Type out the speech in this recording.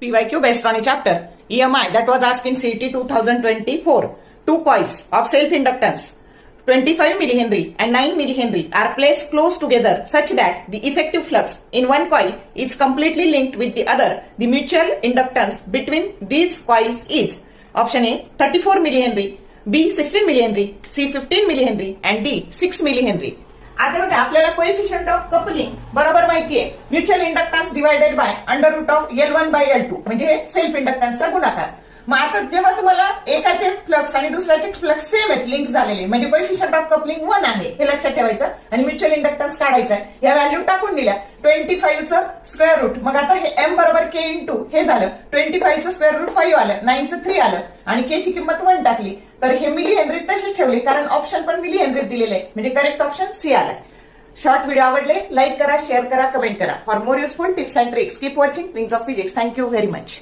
PYQ based on a chapter EMI that was asked in CET 2024. Two coils of self-inductance 25 millihenry and 9 millihenry are placed close together such that the effective flux in one coil is completely linked with the other. The mutual inductance between these coils is option A 34 millihenry, B 16 millihenry, C 15 millihenry and D 6 millihenry. आता बघा आपल्याला coefficient of coupling बरोबर माहितीये? Mutual inductance divided by under root of L one by L two म्हणजे self इंडक्टन्सचा गुणाकार. मग आता जेव्हा तुम्हाला एकाचे फ्लक्स आणि दुसऱ्याचे फ्लक्स सेम आहेत लिंक झालेले. म्हणजे कोइफिशियंट ऑफ कपलिंग वन आहे. हे लक्षात ठेवायचं आणि म्युच्युअल इंडक्टन्स काढायचा आहे. या व्हॅल्यू टाकून दिल्या. ट्वेंटी फाईव्हचं स्क्वेअर रूट मग आता हे एम बरोबर के इन टू हे झालं. ट्वेंटी फाईव्हचं स्क्वेअर रूट फाईव्ह आलं. नाईनचं थ्री आलं. आणि के ची किंमत वन टाकली. तर हे मिली हेनरीत तसेच ठेवले. कारण ऑप्शन पण मिली हेनरीत दिलेले. आहे म्हणजे करेक्ट ऑप्शन सी आलाय शॉर्ट व्हिडिओ आवडले लाईक करा शेअर करा कमेंट करा. For more useful tips and tricks keep watching Wings of Physics thank you very much